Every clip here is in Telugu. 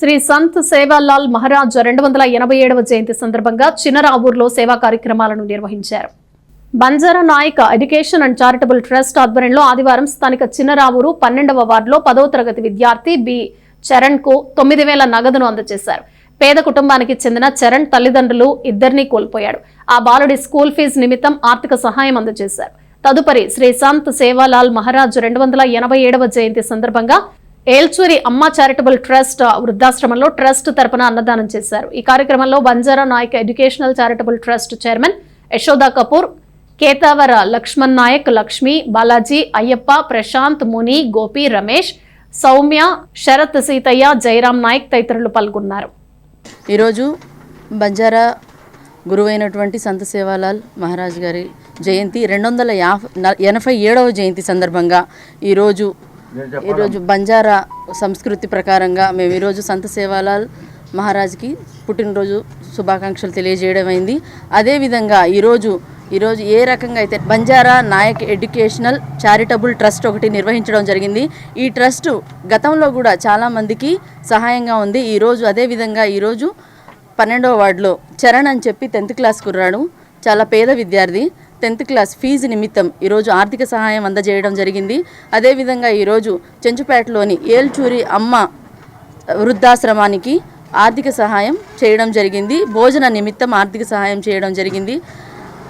శ్రీ సంత్ సేవాలాల్ మహారాజ్ రెండు వందల ఎనభై ఏడవ జయంతి సందర్భంగా చిన్నరావూరులో సేవా కార్యక్రమాలను నిర్వహించారు. Banjara Nayaka education and charitable trust ఆధ్వర్యంలో ఆదివారం స్థానిక చిన్నరావూరు పన్నెండవ వార్డులో పదవ తరగతి విద్యార్థి బి చరణ్కు తొమ్మిది వేల నగదును అందజేశారు. పేద కుటుంబానికి చెందిన చరణ్ తల్లిదండ్రులు ఇద్దరినీ కోల్పోయాడు. ఆ బాలుడి స్కూల్ ఫీజు నిమిత్తం ఆర్థిక సహాయం అందజేశారు. తదుపరి శ్రీ సంత్ సేవాలాల్ మహారాజ్ రెండు వందల ఎనభై ఏడవ జయంతి సందర్భంగా ఏల్చూరి అమ్మ చారిటబుల్ ట్రస్ట్ వృద్ధాశ్రమంలో ట్రస్ట్ తరపున అన్నదానం చేశారు. ఈ కార్యక్రమంలో Banjara Nayak educational charitable trust chairman Yashoda Kapoor Ketavara Laxman Nayak Lakshmi Balaji Ayyappa Prashanth Muni Gopi Ramesh Soumya Sarath Seethayya Jayaram Naik తదితరులు పాల్గొన్నారు. ఈరోజు బంజారా గురువైనటువంటి సంత సేవాలాల్ మహారాజ్ గారి జయంతి రెండు వందల యాభై ఎనభై ఏడవ జయంతి సందర్భంగా ఈరోజు ఈరోజు బంజారా సంస్కృతి ప్రకారంగా మేము ఈరోజు సంత సేవాలాల్ మహారాజ్కి పుట్టినరోజు శుభాకాంక్షలు తెలియజేయడం అయింది. అదేవిధంగా ఈరోజు ఈరోజు ఏ రకంగా అయితే Banjara Nayak educational charitable trust ఒకటి నిర్వహించడం జరిగింది. ఈ ట్రస్ట్ గతంలో కూడా చాలామందికి సహాయంగా ఉంది. ఈరోజు అదేవిధంగా ఈరోజు పన్నెండవ వార్డులో చరణ్ అని చెప్పి టెన్త్ క్లాస్ కుర్రాడు చాలా పేద విద్యార్థి. టెన్త్ క్లాస్ ఫీజు నిమిత్తం ఈరోజు ఆర్థిక సహాయం అందజేయడం జరిగింది. అదేవిధంగా ఈరోజు చెంచుపేటలోని ఏల్చూరి అమ్మ వృద్ధాశ్రమానికి ఆర్థిక సహాయం చేయడం జరిగింది. భోజన నిమిత్తం ఆర్థిక సహాయం చేయడం జరిగింది.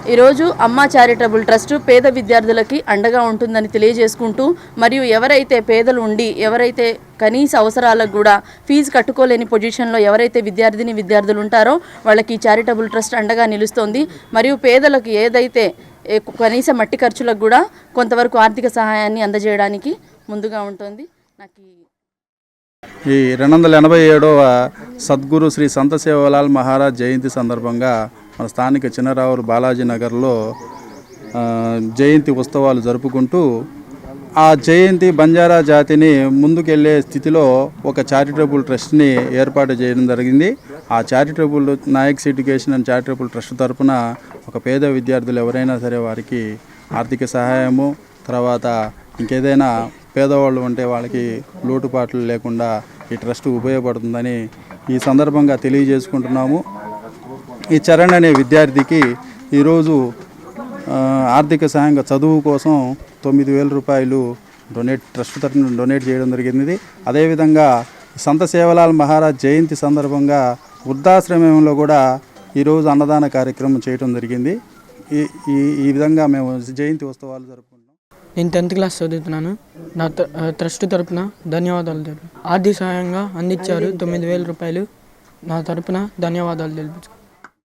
ఈరోజు అమ్మ చారిటబుల్ ట్రస్ట్ పేద విద్యార్థులకి అండగా ఉంటుందని తెలియజేసుకుంటూ మరియు ఎవరైతే పేదలు ఉండి ఎవరైతే కనీస అవసరాలకు కూడా ఫీజు కట్టుకోలేని పొజిషన్లో ఎవరైతే విద్యార్థిని విద్యార్థులు ఉంటారో వాళ్ళకి ఈ చారిటబుల్ ట్రస్ట్ అండగా నిలుస్తోంది. మరియు పేదలకు ఏదైతే కనీస మట్టి ఖర్చులకు కూడా కొంతవరకు ఆర్థిక సహాయాన్ని అందజేయడానికి ముందుగా ఉంటుంది. నాకు ఈ ఈ రెండు వందల ఎనభై ఏడవ సద్గురు శ్రీ సంత సేవలాల్ మహారాజ్ జయంతి సందర్భంగా మన స్థానిక చిన్నరావులు బాలాజీ నగర్లో జయంతి ఉత్సవాలు జరుపుకుంటూ ఆ జయంతి బంజారా జాతిని ముందుకెళ్ళే స్థితిలో ఒక చారిటబుల్ ట్రస్ట్ని ఏర్పాటు చేయడం జరిగింది. ఆ charitable Nayaks education and charitable trust తరఫున ఒక పేద విద్యార్థులు ఎవరైనా సరే వారికి ఆర్థిక సహాయము తర్వాత ఇంకేదైనా పేదవాళ్ళు ఉంటే వాళ్ళకి లోటుపాట్లు లేకుండా ఈ ట్రస్ట్ ఉపయోగపడుతుందని ఈ సందర్భంగా తెలియజేసుకుంటున్నాము. ఈ చరణ్ అనే విద్యార్థికి ఈరోజు ఆర్థిక సహాయంగా చదువు కోసం తొమ్మిది వేల రూపాయలు డొనేట్ ట్రస్ట్ తరఫున డొనేట్ చేయడం జరిగింది. అదేవిధంగా సంత సేవలాల్ మహారాజ్ జయంతి సందర్భంగా వృద్ధాశ్రమంలో కూడా ఈరోజు అన్నదాన కార్యక్రమం చేయడం జరిగింది. ఈ ఈ ఈ విధంగా మేము జయంతి ఉత్సవాలు జరుపుకుంటాం నేను టెన్త్ క్లాస్ చదువుతున్నాను. నా ట్రస్ట్ తరపున ధన్యవాదాలు తెలుపు ఆర్థిక సహాయంగా అందించారు తొమ్మిది వేల రూపాయలు. నా తరపున ధన్యవాదాలు తెలుపు